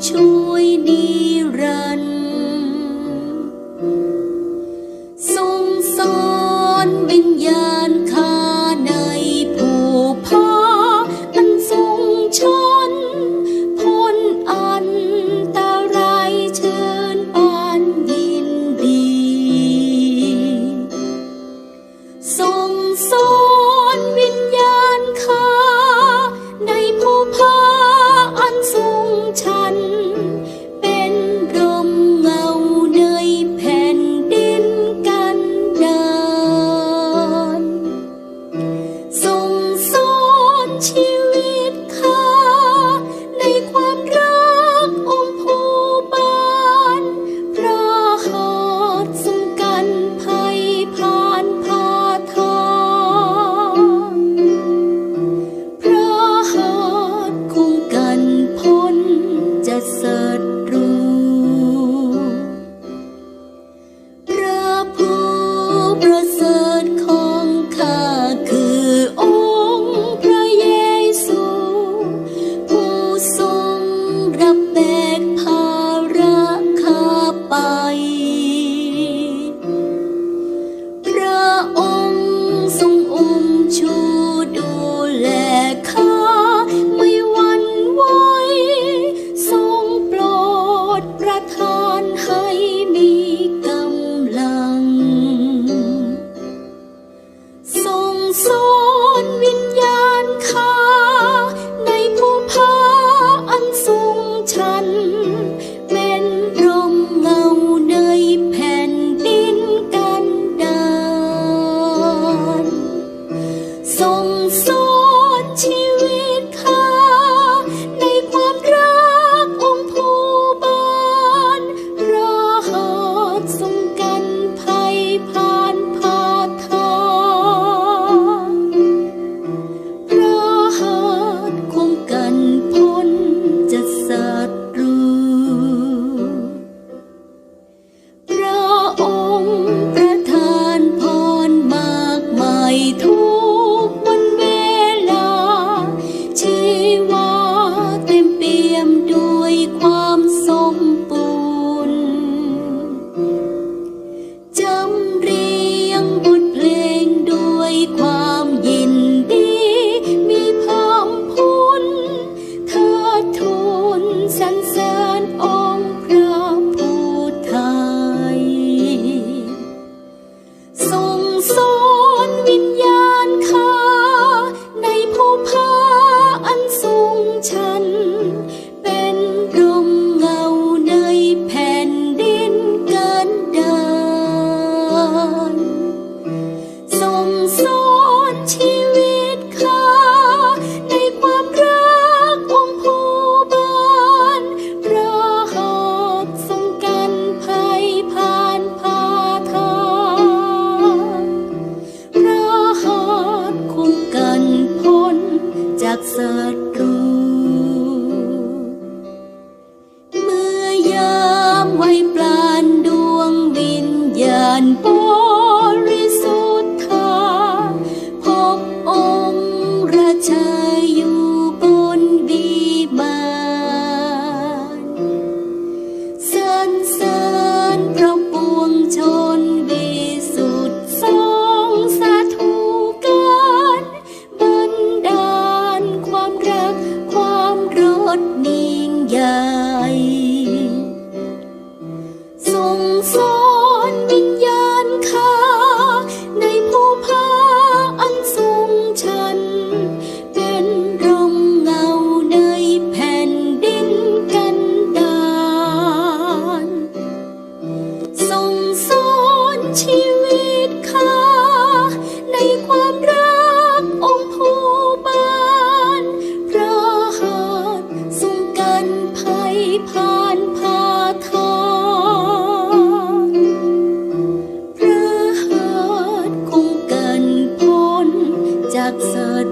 trôi đi some ศัตรู เมื่อยามไว้ปลานดวงวิญญาณปริสุทธาพบองค์ราชาอยู่บนบีบานสันสั một niên giờ. พานพาทองพระหัตคงกันพ้นจากสัต